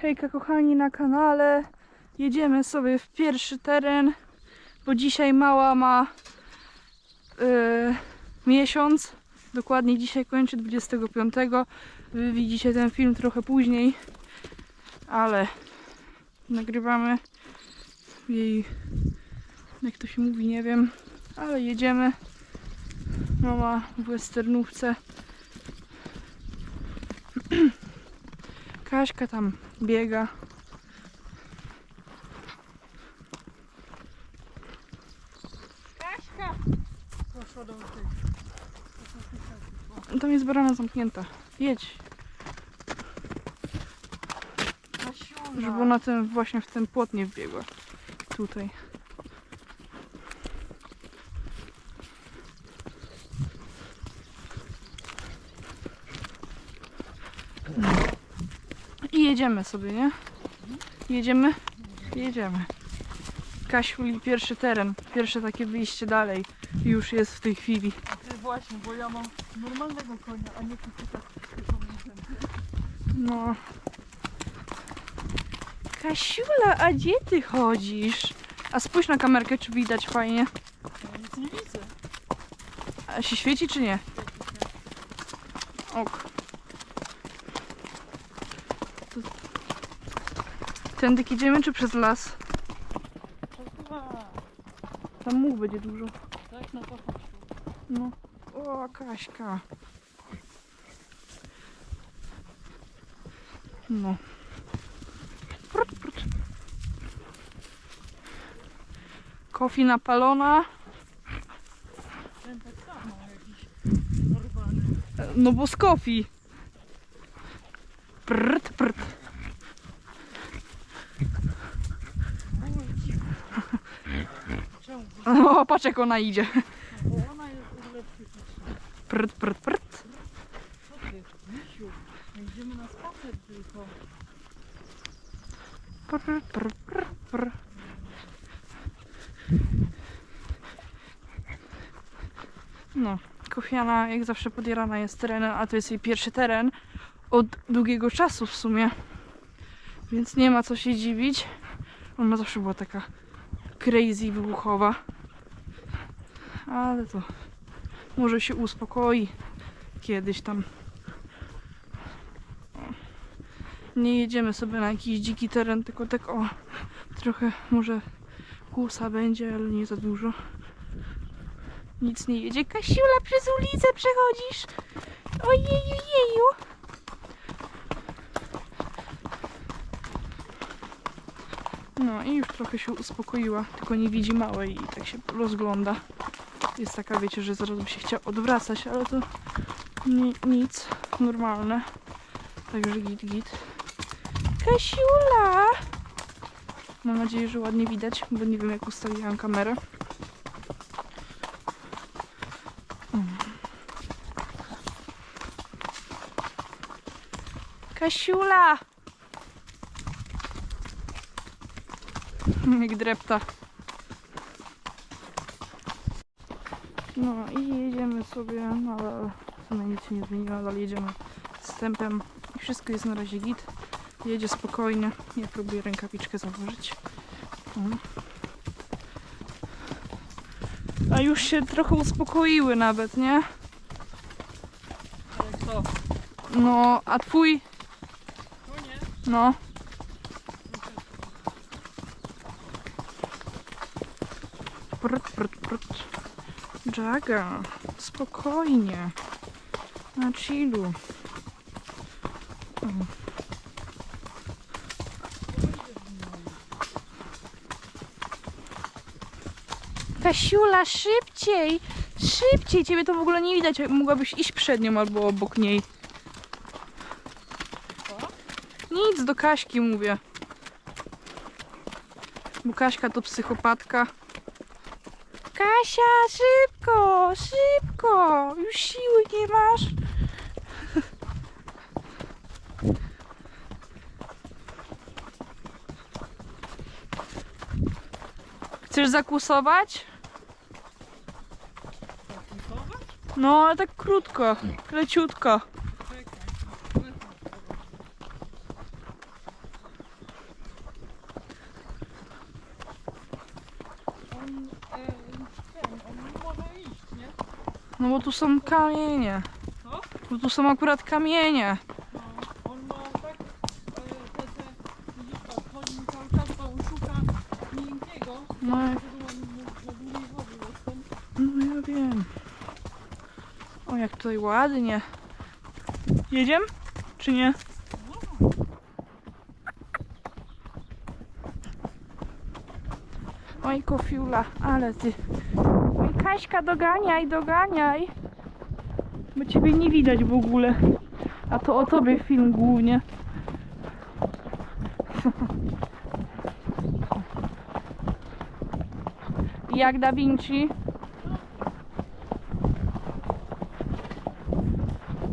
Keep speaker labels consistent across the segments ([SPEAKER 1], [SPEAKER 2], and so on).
[SPEAKER 1] Hejka kochani na kanale. Jedziemy sobie w pierwszy teren, bo dzisiaj mała ma yy, miesiąc. Dokładnie dzisiaj kończy 25. Wy widzicie ten film trochę później, ale nagrywamy jej, jak to się mówi, nie wiem, ale jedziemy. Mama w westernówce. Kaśka tam biega.
[SPEAKER 2] Kaśka! Poszła do tych.
[SPEAKER 1] Tam jest brama zamknięta. Jedź, żeby ona ten, właśnie w ten płot nie wbiegła. Tutaj. Jedziemy sobie, nie? Jedziemy? Jedziemy. Kasiuli pierwszy teren, pierwsze takie wyjście dalej już jest w tej chwili.
[SPEAKER 2] A ty właśnie, bo ja mam normalnego konia, a nie tylko tak
[SPEAKER 1] No. Kasiula, a gdzie ty chodzisz? A spójrz na kamerkę, czy widać fajnie.
[SPEAKER 2] Ja nic nie widzę.
[SPEAKER 1] A się świeci, czy nie? Ok. To... Tędy idziemy, czy przez las?
[SPEAKER 2] Przesuwa.
[SPEAKER 1] Tam much będzie dużo.
[SPEAKER 2] Tak, to chodź.
[SPEAKER 1] No. O, Kaśka. No. Prut, prut. Kofi napalona.
[SPEAKER 2] Ten tak samo jakiś dorwany.
[SPEAKER 1] E, No bo z kofi. Prt, prt.
[SPEAKER 2] Było dziwne. Czemu?
[SPEAKER 1] Patrz jak ona idzie.
[SPEAKER 2] Bo ona jest psychiczna.
[SPEAKER 1] Prt, prt, prt.
[SPEAKER 2] Idziemy na spacer tylko.
[SPEAKER 1] Pr, pr, pr, pr. No, Kofiana jak zawsze podjarana jest terenem, a to jest jej pierwszy teren od długiego czasu w sumie. Więc nie ma co się dziwić. Ona zawsze była taka crazy, wybuchowa. Ale to może się uspokoi kiedyś tam. nie jedziemy sobie na jakiś dziki teren, tylko tak o, trochę może kłusa będzie, ale nie za dużo. Nic nie jedzie. Kasiula, przez ulicę przechodzisz! Ojejujeju! No i już trochę się uspokoiła, tylko nie widzi małej i tak się rozgląda. Jest taka, wiecie, że zaraz by się chciała odwracać, ale to ni nic, normalne. Także git, git. Kasiula! Mam nadzieję, że ładnie widać, bo nie wiem jak ustawiłam kamerę. Kasiula! Jak drepta. No i jedziemy sobie, no ale w sumie nic się nie zmieniło, ale jedziemy z tempem i wszystko jest na razie git. Jedzie spokojnie. Ja próbuję rękawiczkę założyć. A już się trochę uspokoiły nawet, nie?
[SPEAKER 2] Ale co?
[SPEAKER 1] No, a twój?
[SPEAKER 2] Nie?
[SPEAKER 1] No. Prut, prut, prut. Jaga, spokojnie. Na chillu. Kasiula, szybciej! Szybciej! Ciebie to w ogóle nie widać. Mogłabyś iść przed nią albo obok niej. Nic do Kaśki mówię. Bo Kaśka to psychopatka. Szybko, szybko! Już siły nie masz. Chcesz?
[SPEAKER 2] Zakusować?
[SPEAKER 1] No, ale tak krótko, leciutko.
[SPEAKER 2] Czekaj.
[SPEAKER 1] No bo tu są kamienie.
[SPEAKER 2] Co?
[SPEAKER 1] Bo tu są akurat kamienie.
[SPEAKER 2] No, on ma tak, e, te, te, tak, chodzi mi cały czas, bo on szuka miękkiego,
[SPEAKER 1] No,
[SPEAKER 2] jestem.
[SPEAKER 1] no ja wiem. O, jak tutaj ładnie. Jedziemy? Czy nie? Oj, kofiula, ale ty. Oj, Kaśka, doganiaj, doganiaj. Bo ciebie nie widać w ogóle. A to o tobie film głównie. Jak Da Vinci?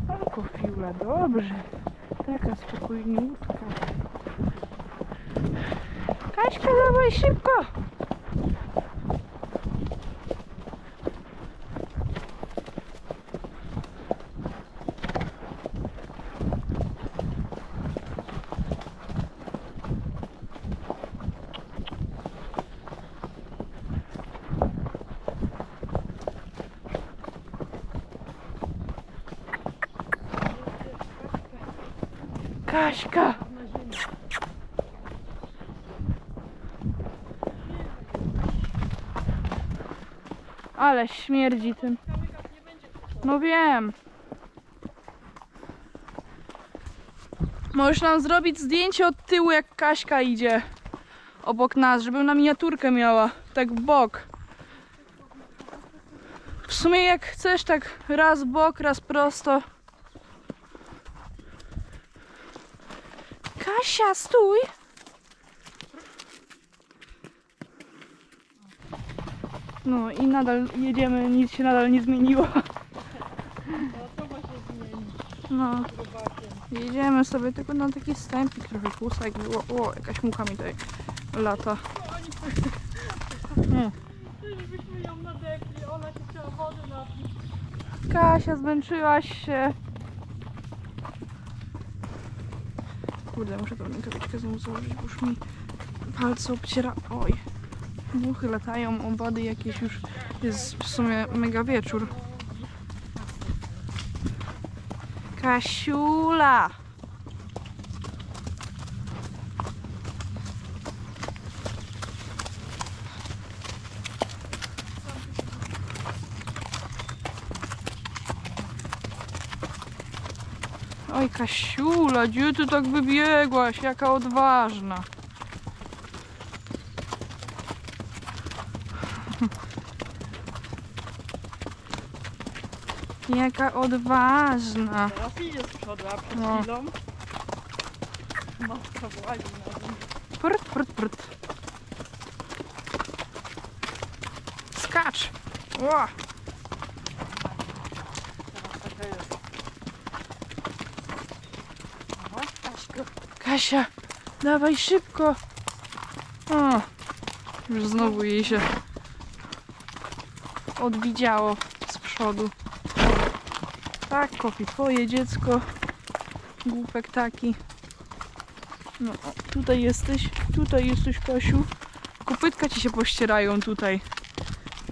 [SPEAKER 1] O, kofiula, dobrze. Taka spokojniutka. Kaśka, dawaj szybko!
[SPEAKER 2] Ziemi.
[SPEAKER 1] Ale śmierdzi tym. No wiem. Możesz nam zrobić zdjęcie od tyłu, jak Kaśka idzie obok nas, żeby na miniaturkę miała. Tak w bok. W sumie jak chcesz, tak raz bok, raz prosto. Kasia, stój! No i nadal jedziemy, nic się nadal nie zmieniło.
[SPEAKER 2] No to ma się zmieni
[SPEAKER 1] No.
[SPEAKER 2] robakiem.
[SPEAKER 1] Jedziemy sobie tylko na taki stępik, trochę kłusa, jak było. O, jakaś mucha mi tutaj lata. Nie.
[SPEAKER 2] Żebyśmy ją nadepli, ona się chciała wody napić.
[SPEAKER 1] Kasia, zmęczyłaś się. Kurde, muszę tą rękawiczkę znowu założyć, bo już mi palce obciera. Oj. Muchy latają, owady jakieś już. Jest w sumie mega wieczór. Kasiula! Oj, Kasiula, gdzie ty tak wybiegłaś? Jaka odważna. Jaka odważna.
[SPEAKER 2] Teraz idzie z przodu, a przed
[SPEAKER 1] No.
[SPEAKER 2] chwilą matka włazi na nim.
[SPEAKER 1] Prt, prt, prt. Skacz! O!
[SPEAKER 2] Teraz taka jest. Aha, Kaśka.
[SPEAKER 1] Kasia, dawaj szybko! O, już znowu jej się odwidziało z przodu. Tak, kopi, twoje dziecko. Głupek taki. No, tutaj jesteś, tutaj jesteś, Kasiu. Kopytka ci się pościerają tutaj.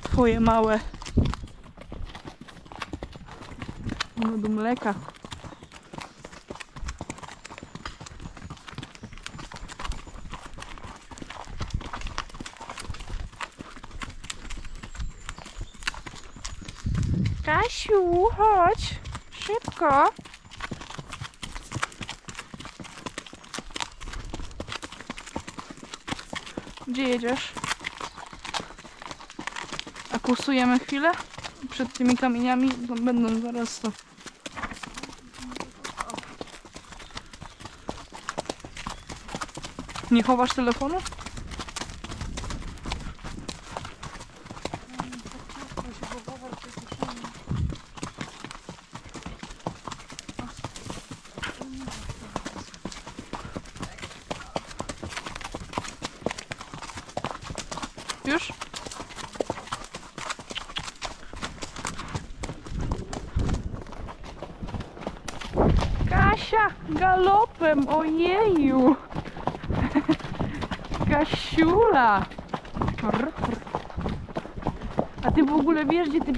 [SPEAKER 1] Twoje małe. No do mleka. Kasiu, chodź. Szybko. Gdzie jedziesz? A kursujemy chwilę? Przed tymi kamieniami no, będą zaraz to. Nie chowasz telefonu?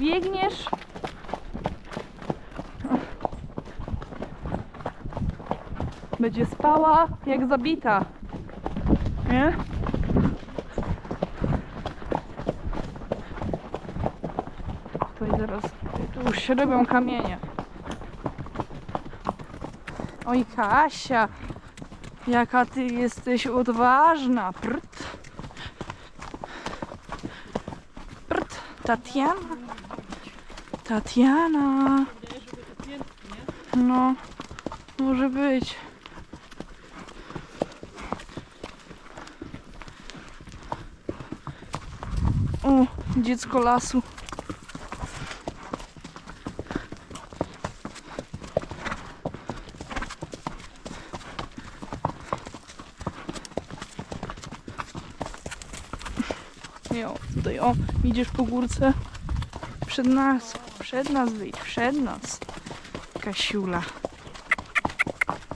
[SPEAKER 1] biegniesz. Będzie spała jak zabita. Nie? Tutaj zaraz tu już się robią kamienie. Oj Kasia, jaka ty jesteś odważna. Prt. Prt. Tatiana. Tatiana. No, może być. O, dziecko lasu. Jo, tutaj o, idziesz po górce. Przed nas, przed nas wyjdź, przed nas. Kasiula.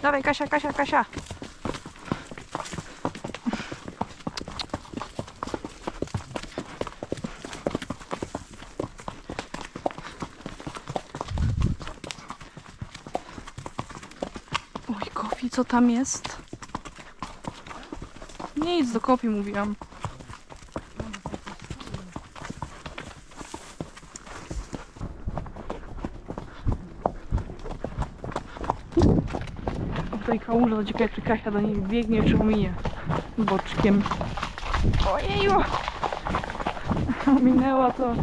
[SPEAKER 1] Dawaj, Kasia, Kasia, Kasia. Oj, Kofi, co tam jest? Nic, do Kofi mówiłam. O, tutaj kałuża, ciekawe czy Kasia do niej biegnie, czy ominie boczkiem. Ojeju! Ominęła to.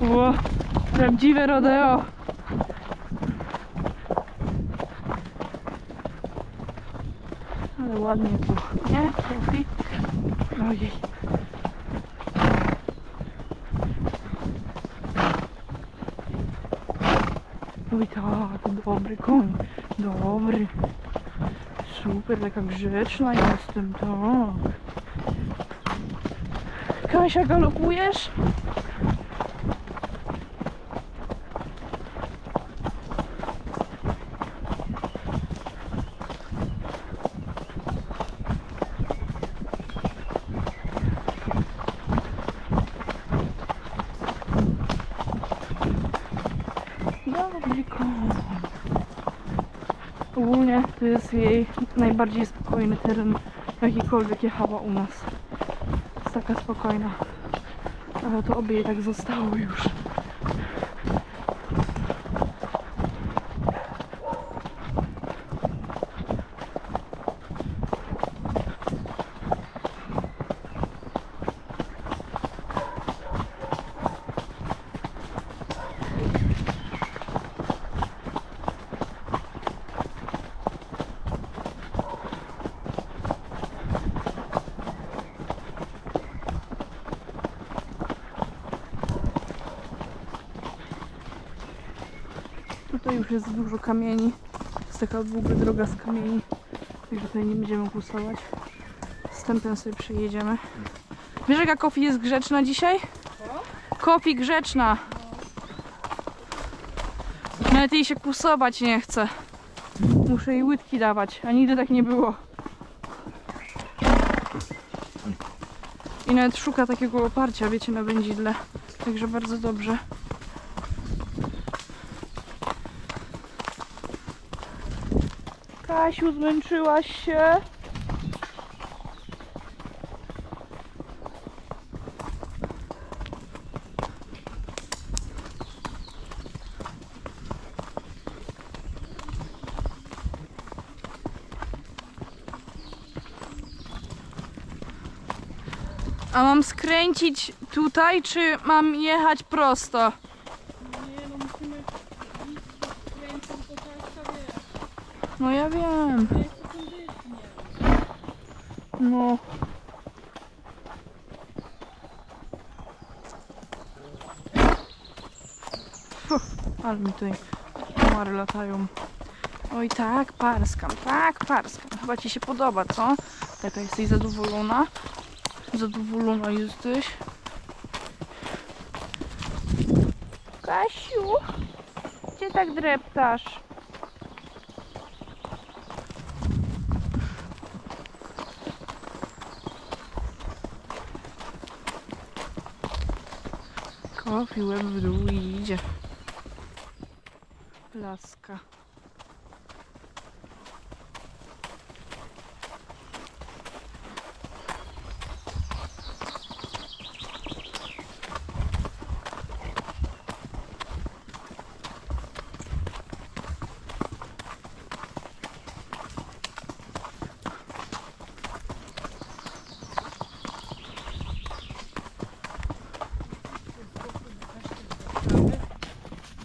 [SPEAKER 1] Ło, prawdziwe rodeo. Ale ładnie tu, nie? Ojej. Oj tak, dobry koń, dobry. Super, taka grzeczna jestem, tak. Kasia, galopujesz? Dobry koń. Ogólnie to jest jej najbardziej spokojny teren, jakikolwiek jechała u nas. Jest taka spokojna. Ale to oby jej tak zostało już. Tutaj już jest dużo kamieni. Jest taka ogóle droga z kamieni. Także tutaj nie będziemy głosować. Wstępem sobie przyjedziemy. Wiesz jaka Kofi jest grzeczna dzisiaj? Kofi grzeczna. Nawet jej się kusować nie chce. Muszę jej łydki dawać, a nigdy tak nie było. I nawet szuka takiego oparcia, wiecie, na wędzidle. Także bardzo dobrze. Kasiu, zmęczyłaś się? A mam skręcić tutaj, czy mam jechać prosto?
[SPEAKER 2] Nie, no musimy iść kręcą, to Kasia wie.
[SPEAKER 1] No ja wiem. No. Fuh, ale mi tutaj komary latają. Oj tak, parskam, tak, parskam. Chyba Ci się podoba, co? Taka jesteś zadowolona? Zadowolona jesteś? Kasiu, gdzie tak dreptasz? Kofi łeb w dół i idzie. Laska.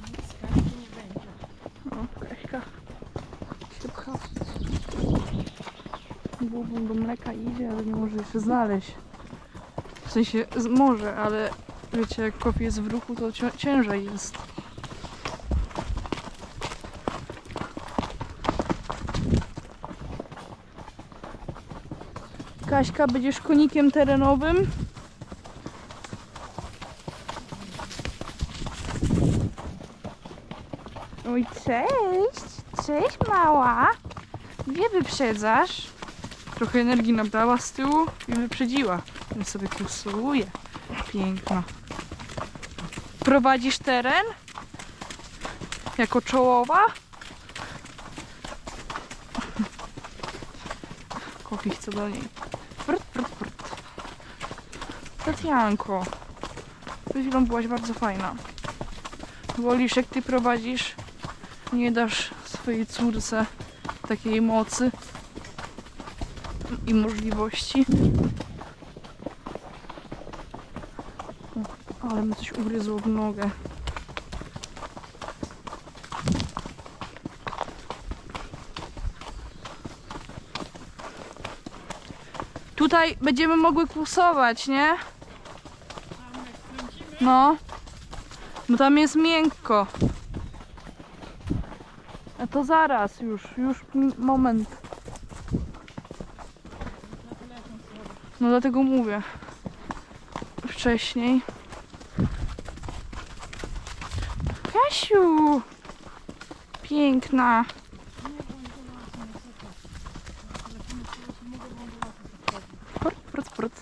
[SPEAKER 2] Nic z kaski nie będzie.
[SPEAKER 1] O, Kaśka się pcha. Głową do mleka idzie, ale nie może znaleźć. W sensie może, ale wiecie, jak kofi jest w ruchu, to cię- ciężej jest. Kaśka, będziesz konikiem terenowym? Oj, cześć! Cześć, mała! Gdzie wyprzedzasz? Trochę energii nabrała z tyłu i wyprzedziła. Więc sobie kusuje. Piękna. Prowadzisz teren? Jako czołowa? Kofi chce do niej. Prut, prut, prut. Tatianko. Przed chwilą byłaś bardzo fajna. Wolisz jak ty prowadzisz? Nie dasz swojej córce takiej mocy i możliwości. Ale mi coś ugryzło w nogę. Tutaj będziemy mogły kłusować, nie? No. Bo tam jest miękko. A to zaraz, już, już moment.
[SPEAKER 2] na telefon sobie.
[SPEAKER 1] No dlatego mówię. Wcześniej. Kasiu! Piękna.
[SPEAKER 2] Nie bądź do lasu, nie słuchaj. Na telefonie sobie mogę wam do lasu podchodzić.
[SPEAKER 1] Prut, prut, prut.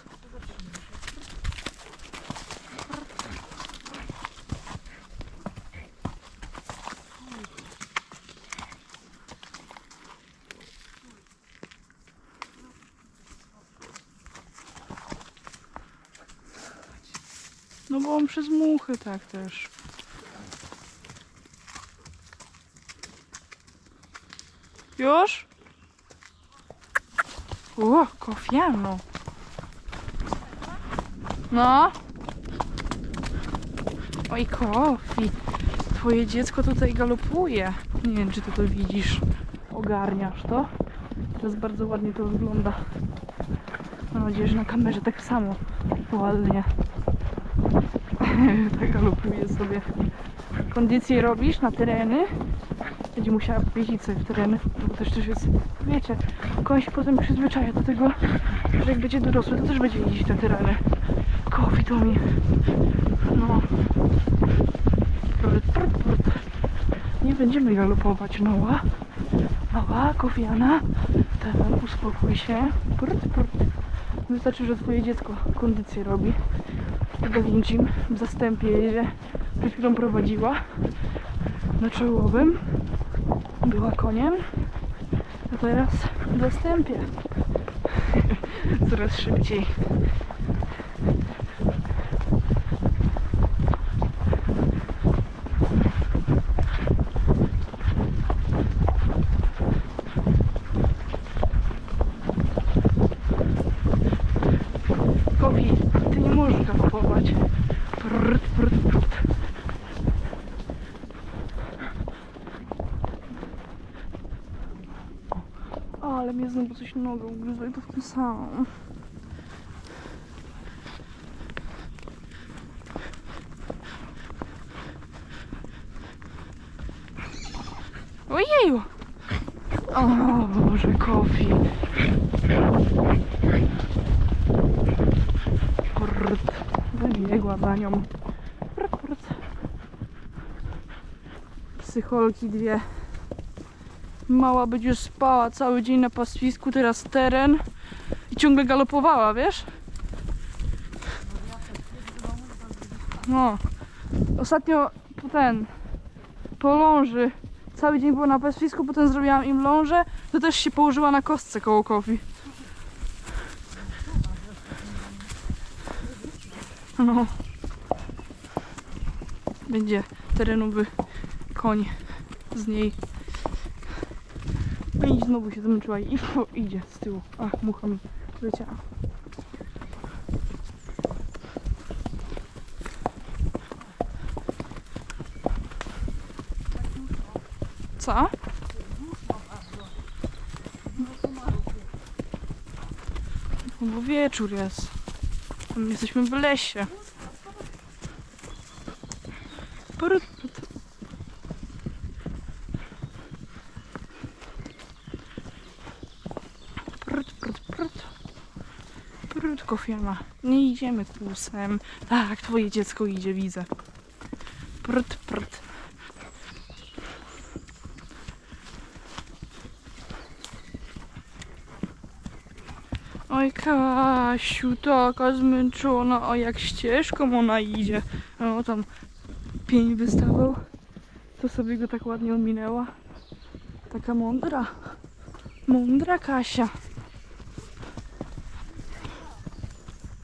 [SPEAKER 1] No bo on przez muchy tak też. Już? O, kofiano. No. Oj, kofi. Twoje dziecko tutaj galopuje. Nie wiem, czy ty to widzisz. Ogarniasz to? Teraz bardzo ładnie to wygląda. Mam nadzieję, że na kamerze tak samo ładnie. tak galopuje sobie. Kondycję robisz na tereny. Będzie musiała jeździć sobie w tereny, bo też też jest, wiecie, koń się potem przyzwyczaja do tego, że jak będzie dorosły, to też będzie jeździć na tereny. Kofi to mi. No. Nie będziemy galopować, Noa. Noa, kofiana. Teraz uspokój się. Prut, prut. Wystarczy, że twoje dziecko kondycję robi. Tego widzim w zastępie jedzie. Przed prowadziła na czołowym. Była koniem. A teraz w zastępie. Coraz szybciej. Kofi, ty nie możesz galopować. Prrt, prrt, prrt. O, ale coś nogą ugryzło i to w tym samym. Ojeju! O Boże, Kofi. Prrt. Wybiegła za nią. Prrt. Psycholki dwie. Mała już spała cały dzień na pastwisku, teraz teren. I ciągle galopowała, wiesz? No. Ostatnio ten, po ląży, cały dzień było na pastwisku, potem zrobiłam im lążę, to też się położyła na kostce koło kofi. No. Będzie terenowy koń z niej. I znowu się zmęczyła i o, idzie z tyłu. Ach, mucha mi leciała. Co? No bo wieczór jest. Jesteśmy w lesie. Prut, prut. Prut, prut, prut. Prut, kofiema. Nie idziemy kłusem. Tak, twoje dziecko idzie, widzę. Prut, prut. Oj Kasiu, taka zmęczona, a jak ścieżką ona idzie. O, tam pień wystawał. To sobie go tak ładnie ominęła. Taka mądra. Mądra Kasia.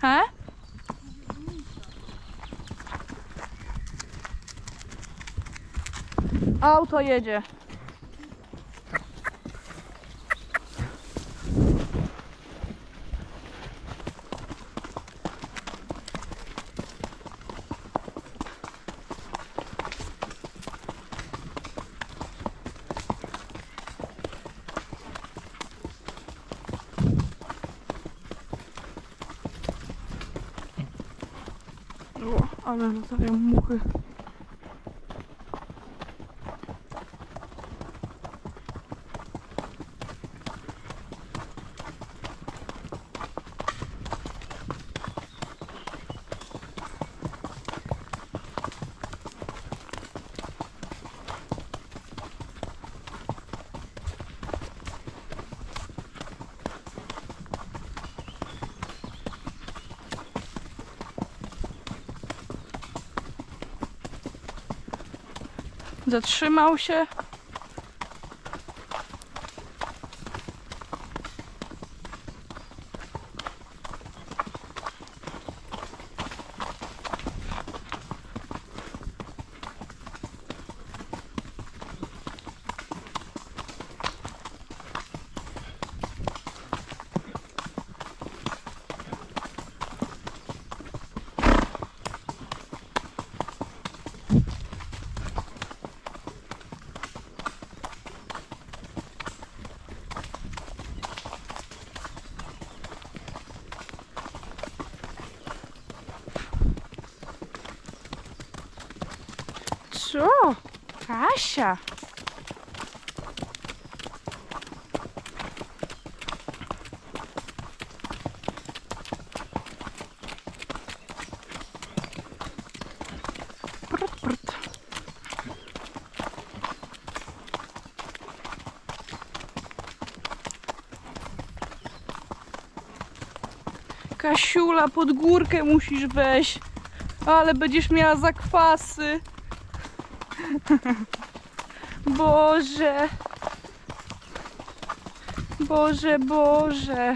[SPEAKER 1] He? Auto jedzie. O, ale latają muchy. Zatrzymał się. Co? Kasia. Kasiula, pod górkę musisz wejść, ale będziesz miała zakwasy. Boże. Boże, Boże.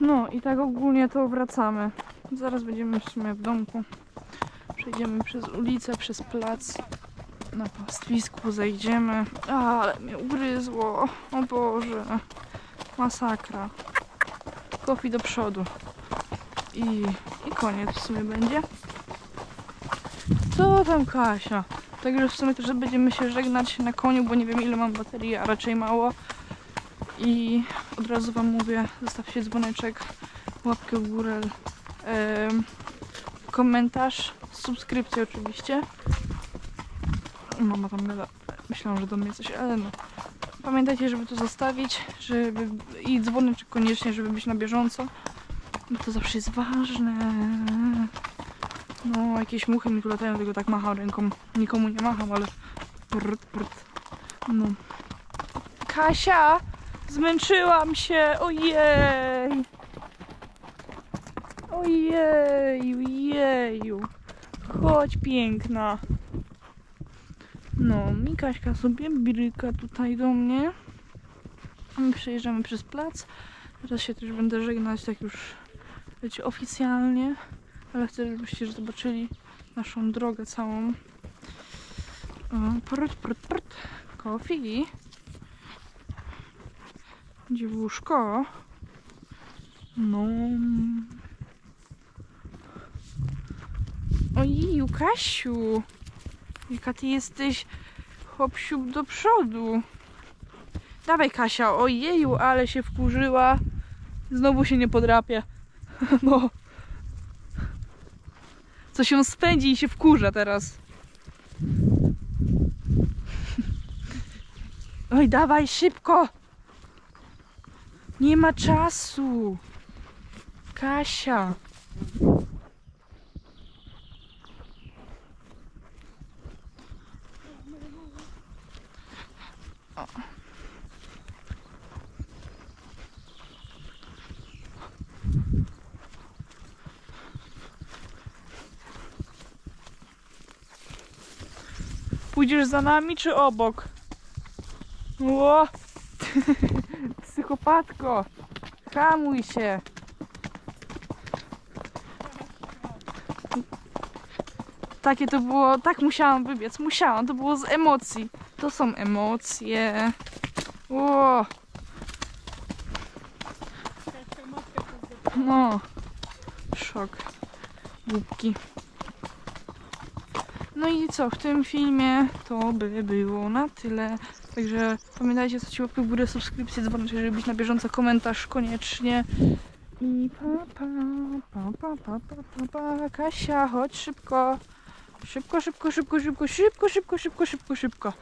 [SPEAKER 1] No i tak ogólnie to wracamy. Zaraz będziemy w sumie w domku. Przejdziemy przez ulicę, przez plac. Na pastwisku zejdziemy. A, ale mnie ugryzło. O Boże. Masakra. Kofi do przodu. I, I koniec w sumie będzie. Co tam Kasia? Także w sumie też będziemy się żegnać na koniu, bo nie wiem ile mam baterii, a raczej mało. I od razu wam mówię, zostawcie dzwoneczek, łapkę w górę, komentarz, subskrypcję oczywiście. Mama tam gada. Myślałam, że do mnie coś, ale no. Pamiętajcie, żeby to zostawić, żeby i dzwoneczek koniecznie, żeby być na bieżąco. Bo to zawsze jest ważne. No, jakieś muchy mi tu latają, tylko tak macham ręką. Nikomu nie macham, ale... Prrt, prrt. No. Kasia! Zmęczyłam się! Ojej! Ojeju, jeju. Chodź piękna. No, Mikaśka sobie bryka tutaj do mnie. My przejeżdżamy przez plac. Teraz się też będę żegnać tak już wiecie, oficjalnie. Ale chcę, żebyście zobaczyli naszą drogę całą. Prut, prut, prut. Kofi. Dziewuszko. No. Ojeju, Kasiu. Jaka ty jesteś hopsiu do przodu. Dawaj Kasia, ojeju, ale się wkurzyła. Znowu się nie podrapie. No. Co się spędzi i się wkurza teraz. Oj, dawaj szybko. Nie ma czasu. Kasia. Pójdziesz za nami czy obok? Ło! Psychopatko! Hamuj się! Takie to było, tak musiałam wybiec, musiałam, to było z emocji. To są emocje. Ło! No, szok. Głupki. No i co, w tym filmie to by było na tyle. Także pamiętajcie, co ci łapkę w górę, subskrypcję, dzwoneczek, żeby być na bieżąco, komentarz koniecznie. I pa, pa, pa, pa, pa, pa, pa, pa. Kasia, chodź szybko. Szybko, szybko, szybko, szybko, szybko, szybko, szybko, szybko, szybko.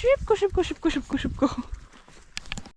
[SPEAKER 1] Szybko, szybko, szybko, szybko, szybko.